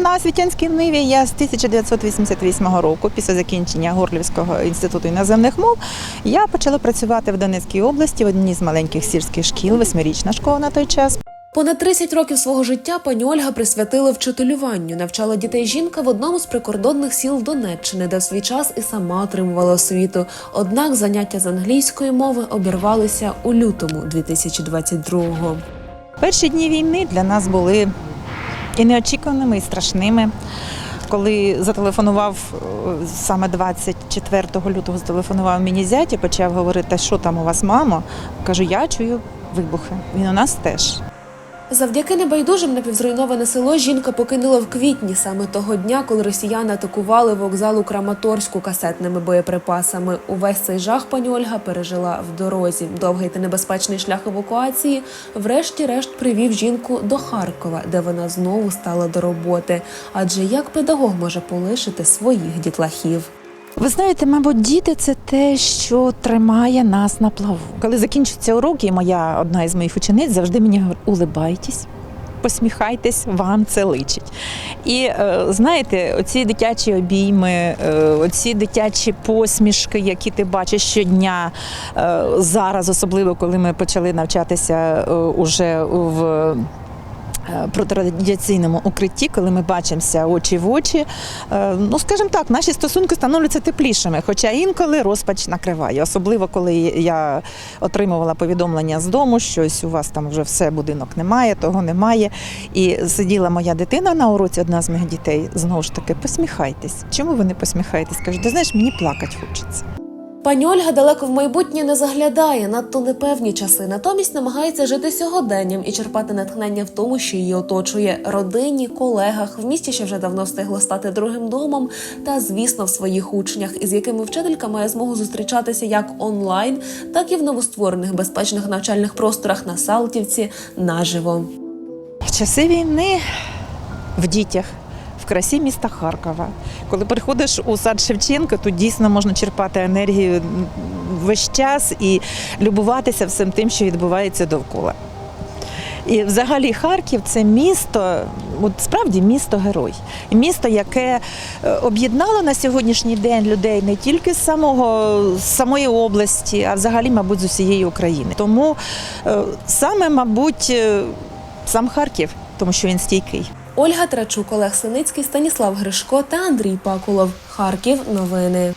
на Світянській ниві я з 1988 року, після закінчення Горлівського інституту іноземних мов, я почала працювати в Донецькій області в одній з маленьких сільських шкіл, восьмирічна школа на той час. Понад 30 років свого життя пані Ольга присвятила вчителюванню. Навчала дітей жінка в одному з прикордонних сіл Донеччини, де в свій час і сама отримувала освіту. Однак заняття з англійської мови обірвалися у лютому 2022-го. Перші дні війни для нас були і неочікуваними, і страшними. Коли зателефонував е, саме 24 лютого, зателефонував мені зять і почав говорити, що там у вас, мамо. Кажу, я чую вибухи. Він у нас теж. Завдяки небайдужим напівзруйноване село жінка покинула в квітні, саме того дня, коли росіяни атакували вокзал у Краматорську касетними боєприпасами. Увесь цей жах пані Ольга пережила в дорозі. Довгий та небезпечний шлях евакуації, врешті-решт, привів жінку до Харкова, де вона знову стала до роботи. Адже як педагог може полишити своїх дітлахів? Ви знаєте, мабуть, діти це те, що тримає нас на плаву. Коли закінчаться уроки, моя одна із моїх учениць завжди мені говорить, улибайтесь. Посміхайтесь, вам це личить. І е, знаєте, оці дитячі обійми, е, оці дитячі посмішки, які ти бачиш щодня, е, зараз, особливо коли ми почали навчатися уже в протирадіаційному укритті, коли ми бачимося очі в очі, е, ну скажімо так, наші стосунки становляться теплішими, хоча інколи розпач накриває, особливо коли я отримувала повідомлення з дому, що ось у вас там вже все, будинок немає, того немає. І сиділа моя дитина на уроці, одна з моїх дітей, знову ж таки, посміхайтесь. Чому ви не посміхаєтесь? Кажуть, ти знаєш, мені плакати хочеться. Пані Ольга далеко в майбутнє не заглядає, надто непевні часи. Натомість намагається жити сьогоденням і черпати натхнення в тому, що її оточує родині, колегах, в місті, що вже давно встигло стати другим домом, та звісно, в своїх учнях, із якими вчителька має змогу зустрічатися як онлайн, так і в новостворених безпечних навчальних просторах на Салтівці наживо. Часи війни в дітях. Красі міста Харкова. Коли приходиш у сад Шевченка, то дійсно можна черпати енергію весь час і любуватися всім тим, що відбувається довкола. І взагалі Харків це місто, от справді місто герой. Місто, яке е, об'єднало на сьогоднішній день людей не тільки з самого з самої області, а взагалі, мабуть, з усієї України. Тому е, саме, мабуть, е, сам Харків, тому що він стійкий. Ольга Трачук, Олег Синицький, Станіслав Гришко та Андрій Пакулов. Харків. Новини.